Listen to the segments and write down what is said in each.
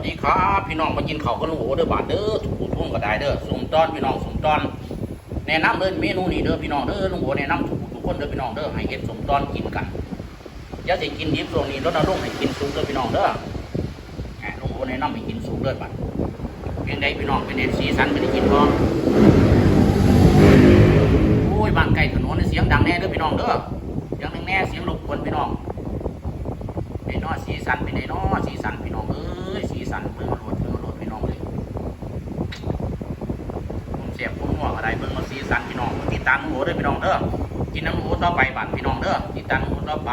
วัสดีครับพี่น้องมากินข้าวกันโหเด้อบาทเด้อทุกทุ่งก็ได้เด้อสมตอนพี่น้องสมตอนแนะนำเด้อเมนูนี้เด้อพี่น้องเด้อลุงโหแนะนำทุกทุกคนเด้อพี่น้องเด้อให้เฮ็ดสมตอนกินกันอย่าสิกินดิบตรงนี้รถนรงค์ให้กินสุกเด้อพี่น้องเด้อแหมลุงโหแนะนำให้กินสุกเด้อบัดเพียงใดพี่น้องเป็นเด็ดสีสันไม่ได้กินพอโอ้ยบานไกลถนนนี่เสียงดังแน่เด้อพี่น้องเด้อ ต่อไปบัดพี่น้องเด้อติดตามหนูต่อไป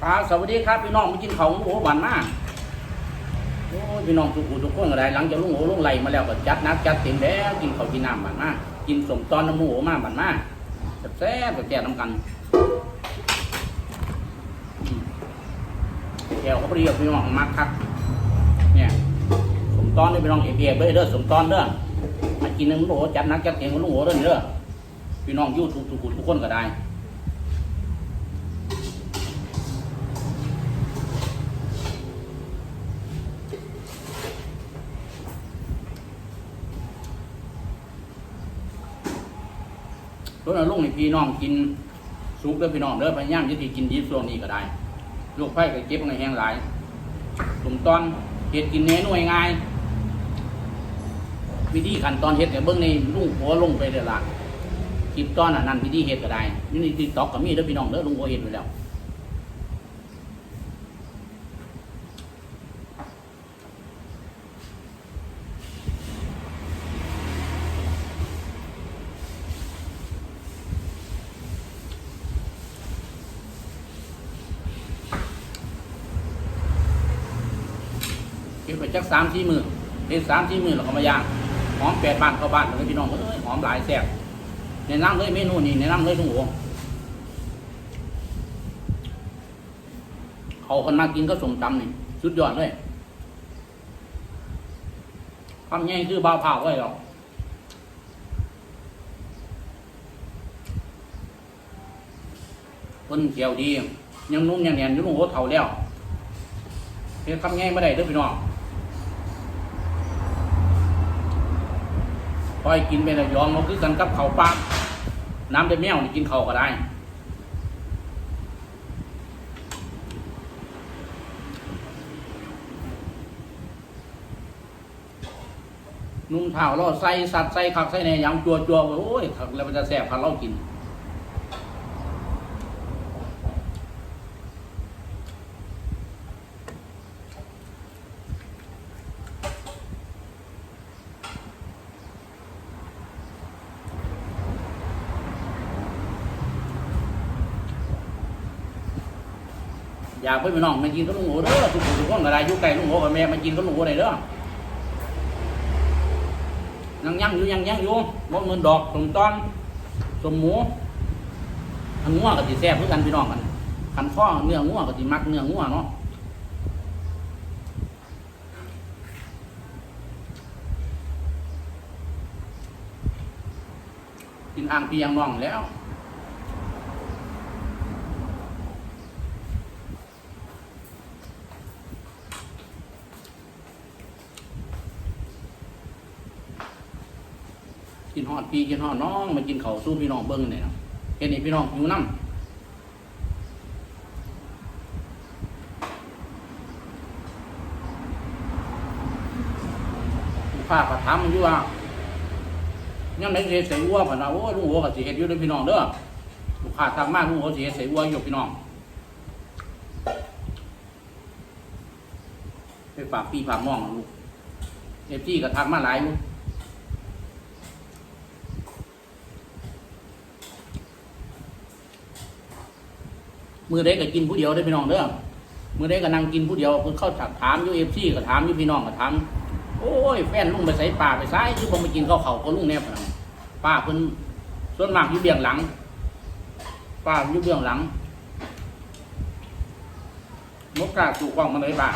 ครับสวัสดีครับพี่น้องมากินข้าวหมูบันมากโอ้พี่น้องทุกคนทุกคนก็ได้หลังจากลุงโหลุงไหลมาแล้วก็จัดนักจัดเต็มแล้วกินข้าวกินน้ำบันมากกินสมตอนน้ำมูมากบันมากแซ่บแซ่บๆน้ำกันแถวเขาเรียกพี่น้องมากครับเนี่ยสมตอนนี่พี่น้องเอเบียเบ้อเด้อสมตอนเด้อ กินนึงลุงโหจัดนักจัดเต็มกับลุงโหเด้อนี่เด้อพี่น้องยูทุกทุกทุกคนก็ได้รถเอาลุงนี่พี่น้องกินสุกเด้อพี่น้องเด้อพยายามจะที่กินดิบช่วงนี้ก็ได้ลูกไผ่ก็เก็บในแห้งหลายสมตอนเห็ดกินเนื้อหน่วยง่าย วิธีขั้นตอนเห็ดเนี่ยเบิ้งในลุงหัวลงไปเดี๋ยวละคลิปตอนอันนั้นวิธีเห็ดก็ได้นี่ในติ๊กต็อกก็มีเด้อพี่น้องเด้อลุงหัวเห็ดไปแล้วเก็บไปจักสามสี่มือเห็ดสามสี่มือแล้วก็มาย่าง หอมแปดบ้านเข้าบ้านเลยพี่น้องเอ้ยหอมหลายแซ่บแนะนำเลยเมนูนี้แนะนำเลยลุงหัวเขาคนมากินก็สมตำนี่สุดยอดเลยคำง่ายคือเบาเผาไว้หรอกคนเขียวดี ยังนุ่มยังแน่นยู่ลุงหัวเท่าแล้วเฮ็ดคำง่ายไม่ได้เด้อพี่น้อง คอยกินไปแล้วยอมมาคือกันกับเขาวปลาน้ำได้แมวนี่กินเขาวก็ได้นุ่งเท้าเราใส่สัตว์ใส่ขักใส่ในยำจัวจัวโอ้ยขักแล้วมันจะแสบพันเรากิน อยากไปพี่น้องมากินกับลุงโอเด้อทุกคนทุกคนก็ได้อยู่ใกล้ลุงโอกับแม่มากินกับลุงโอได้เด้อยังยังอยู่ยังยังอยู่บ่เงินดอกสมตอนสมหมูอันงัวก็สิแซ่บคือกันพี่น้องกันคันข้อเนื้องัวก็สิมักเนื้องัวเนาะกินอ่างเพียงน้องแล้ว กินหอดพี่กินหอดน้องมากินเขาสู้พี่น้องเบิ้งเนี่ยเห็นไอ้พี่น้องอยู่น้ำลูกค้าก็ถามมันอยู่ว่ายังไงสิเฮ็ดใส่วัวผ่นว่าโอ้ยลุงหัวก็สิเฮ็ดอยู่ด้อพี่น้องเด้อลูกค้าทักมาลุงหัวสิเฮ็ดใส่วัวอยู่พี่น้องไปฝากพี่ฝากน้องลูกเอฟซีก็ทักมาหลายอยู่ มือเด็กก็กินผู้เดียวได้พี่น้องเด้อมือเด็กก็นั่งกินผู้เดียวคือเข้าถามยูเอฟซีก็ถามยูพี่น้องก็ถามโอ้ยแฟนลุงไปใส่ป่าไปซ้ายคือผมไปกินข้าวเขาก็ลุงแนบนะป้าเพิ่นส่วนมากอยู่เบื้องหลัง ป้าอยู่เบื้องหลังมกกาสู่กล้องมาเลยป้า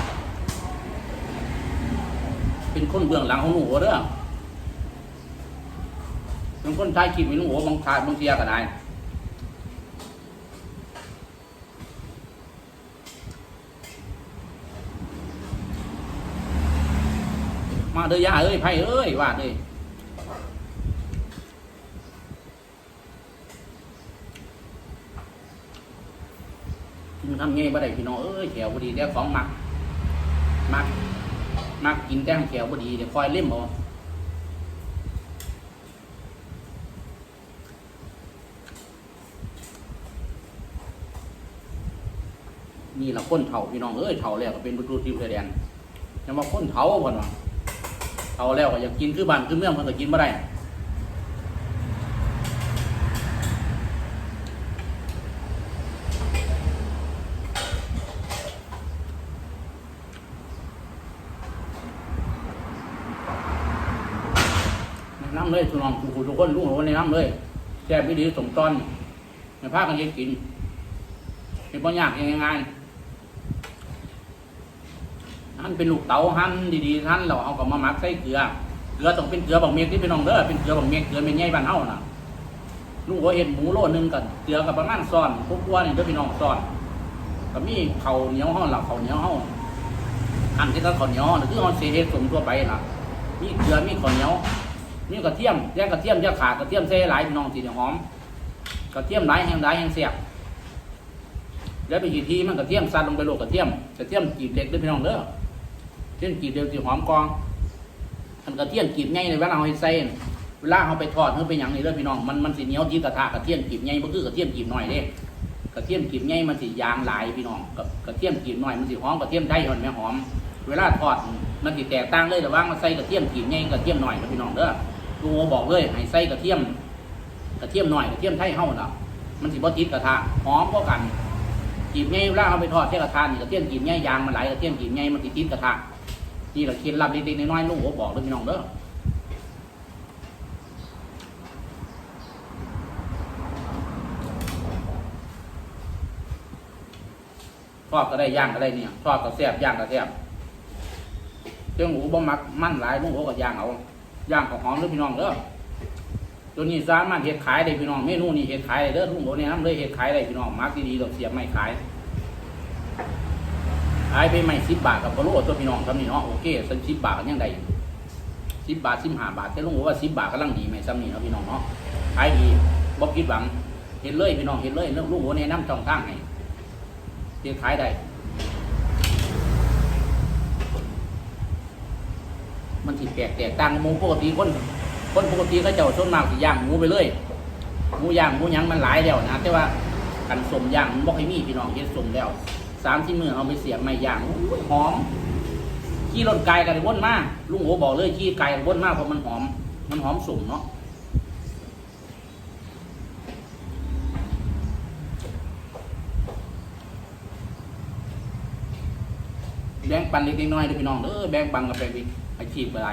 เป็นคนเบื้องหลังของหัวเด้อเป็นคนท้ายคลิปให้ลุงหัวบางทายบางเทียก็ได้ มาเด้อย่าเอ้ยไผ่เอ้ยว่าเด้ยกินทำไงบ่ได้พี่น้องเอ้ยแขวบ่ดีเดี๋ยวของมักมักมักกินแต้งแขวบ่ดีเดี๋ยวคอยเล่มเอานี่ละคนเฒ่าพี่น้องเอ้ยเฒ่าแล้วก็เป็นบุตรทิพย์แดนยังมาคนเฒ่าเพิ่นว่า เฒ่าแล้วก็อยากกินคือบ้านคือเมืองเพิ่นก็กินบ่ได้นะนำเลยทุน้องทุกทุกคนรู้ว่าแนะนำเลยแซ่บวิดีสมตอนในภาคกันเฮ็ดกินเป็นบ่ยากง่ายๆ หั่นเป็นลูกเต๋าหั่นดีๆหั่นแล้วเอาก็มาหมักใส่เกลือ เกลือต้องเป็นเกลือบักเมียกที่พี่น้องเด้อเป็นเกลือบักเมียกเกลือเม็ดใหญ่บ้านเฮาน่ะลูกว่าเห็ดหมูโลนึงกันเกลือกับประมาณซ้อนพวกวัวนี่เด้อพี่น้องซ้อนก็มีข้าวเหนียวเฮาล่ะข้าวเหนียวเฮาหั่นที่กับข้าวเหนียวน่ะคือเฮาสิเฮ็ดสมทั่วไปล่ะมีเกลือมีข้าวเหนียวนี่กระเทียมแยกกระเทียมแยกขากระเทียมใส่หลายพี่น้องสีหอมกระเทียมหลายแห้งหลายแห้งเสียบแล้วไปกี่ทีมันกระเทียมซัดลงไปโลกกระเทียมกระเทียมกีบเล็กด้วยพี่น้องเด้อ เทียมกีบเดียวสีหอมกองมันกระเทียมกีบใหญ่ในเวลาเอาไปใส่น่ะเวลาเอาไปทอดเพื่อไปหยังนี่เด้อพี่น้องมันมันสีเหนียวที่กระทะกระเทียมกีบใหญ่บ่คือกระเทียมกีบน้อยเด้กระเทียมกีบใหญ่มันสียางหลายพี่น้องกับกระเทียมกีบน้อยมันสีหอมกระเทียมไทยหอนแม่หอม เวลาทอดมันสีแตกต่างเลยแต่ว่ามันใส่กระเทียมกีบใหญ่กระเทียมน้อยนะพี่น้องเด้อลุงโอบอกเลยให้ใส่กระเทียมกระเทียมหน่อยกระเทียมไทยเฮาน่ะมันสิบ่ติดกระทะหอมกว่ากันกีบใหญ่เวลาเอาไปทอดใช้กระทะนี่กระเทียมกีบใหญ่ยางมันหลายกระเทียมกีบใหญ่มันสิติดกระทะ นี่แหละเคล็ดลับเล็กๆน้อยๆลุงโอบอกเลยพี่น้องเด้อทอดก็ได้ย่างก็ได้เนี่ยทอดก็แซ่บย่างก็แซ่บเจ้าหูบ่มักมั่นหลายลุงโอก็ย่างเอาย่างของหอมเด้อพี่น้องเด้อตัวนี้สามารถเฮ็ดขายได้พี่น้องเมนูนี้เฮ็ดขายได้เด้อทุกคนเนี่ยน้ำเลยเฮ็ดขายได้พี่น้องมักดีๆดอกเสียบไม่ขาย ขายไปไม่สิบบาทกับกะโลตัวพี่น้องทำนี่เนาะโอเคสักสิบบาทก็ยังได้สิบบาทสิบห้าบาทแต่ลุงบอกว่าสิบบาทกำลังดีไหมซ้ำนี่เนาะพี่น้องเนาะขายดีบ่คิดหวังเห็นเลยพี่น้องเห็นเลยลุงลุงโอแนะนำช่องทางให้เฮ็ดขายได้มันสิแตกแตกต่างกับหมูปกติคนคนปกติก็เจ้าส่วนมากสิย่างหมูไปเลยหมูย่างหมูยังมันหลายแล้วนะแต่ว่ากันสมย่างมันบ่ให้มีพี่น้องเฮ็ดสมแล้ว สามที่มือเอาไปเสียบไม่ย่างหอม ขี้รถไก่กันวนมากลุงโอบอกเลยขี้ไก่วนมากเพราะมันหอม มันหอมสุ่มเนาะแบ่งปันเล็กๆน้อยๆเด้อพี่น้องเด้อแบ่งปันกันไปอีกอาชีพอะไร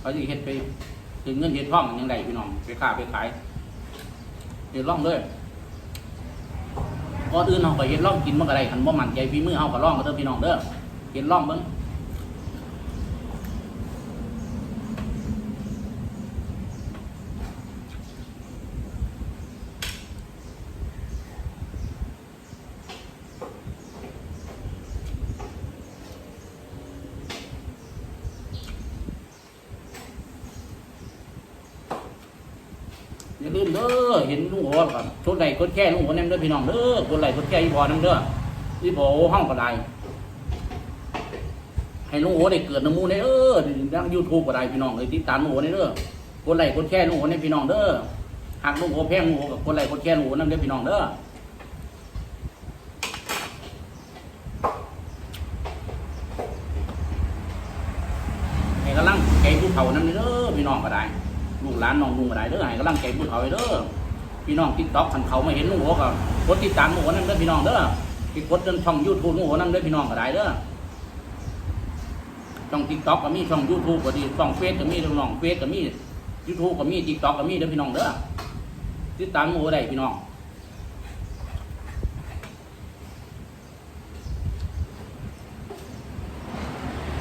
เขาจะเฮ็ดไปถึงเงินเฮ็ดท่องกันยังไงพี่น้องไปค้าไปขายเฮ็ดร่องเลย ก่อนอื่นเฮาก็เฮ็ดร่องกินมันก็ได้คันบ่มั่นใจฝีมือเฮาก็ร่องก็เด้อพี่น้องเด้อเฮ็ดร่องเบิ่ง อย่าลืมเด้อเห็นลุงโอก่อนชดไหลกดแค่ลุงโอนั่นเด้อพี่น้องเด้อกดไหลกดแค่อีพอนั่นเด้ออีพอห้องก็ได้ให้ลุงโอได้เกิดน้ำมูในเออดังยูทูบก็ได้พี่น้องเลยติดตามลุงโอในเด้อกดไหลกดแค่ลุงโอในพี่น้องเด้อหากลุงโอแพงลุงโอกับกดไหลกดแค่ลุงโอนั่นเด้อพี่น้องเด้อให้กำลังแกผู้เฒ่านั่นเด้อพี่น้องก็ได้ ลูกหลานน้องลุงก็ได้เด้อให้กำลังใจผู้เฒ่าไว้เด้อพี่น้องติ๊กต็อกคันเขาไม่เห็นลุงโหก็กดติดตามลุงโหนั่นเด้อพี่น้องเด้อที่กดจนช่องยูทูบลุงโหนั่นเด้อพี่น้องก็ได้เด้อช่องติ๊กต็อกก็มีช่องยูทูบก็ดีช่องเฟซก็มีน้องเฟซก็มียูทูบก็มีติ๊กต็อกก็มีเด้อพี่น้องเด้อติดตามลุงโหได้พี่น้อง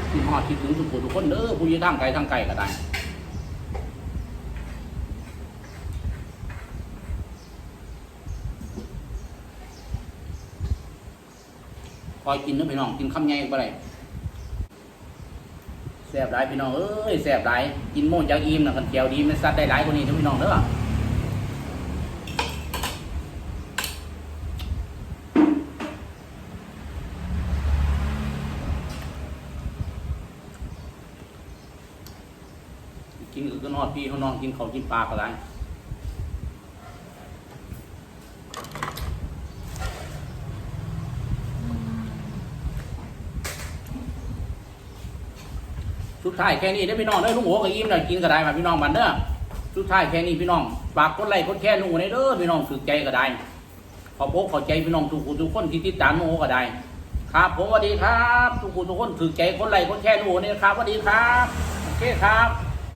ที่ฮอดคิดถึงทุกคนทุกคนเด้อผู้ยี่ทางไกลทางไกลก็ได้ คอยกินนึกไปน้องกินคำใหญ่บ่ได้สแซ่บหลายพี่น้องเอ้ยแซ่บหลายกินโม่จากอิ่มนะกันแก้วดีมันซัดได้หลายกว่านี้เด้อพี่น้องเด้อกินก็นอดพี่เขานอนกินเขาวกินปลาก็ได้ สุดท้ายแค่นี้ได้พี่น้องได้ลุงโหัวกับยิ้มหน่ยกินก็ได้มาพี่น้องบันเด้อสุดท้ายแค่นี้พี่น้องฝากกดไลค์กดแชร์ลุงโหัวในเด้อพี่น้องถึกใจก็ได้ขอบอกขอใจพี่น้องทุกคนทุกคนที่ติดตามลุงโหัวก็ได้ครับผมสวัสดีครับ ทุกคนทุกคนถึกใจกดไลค์กดแชร์ลุงโหัวเนี่ครับสวัสดีครับโอเคครับ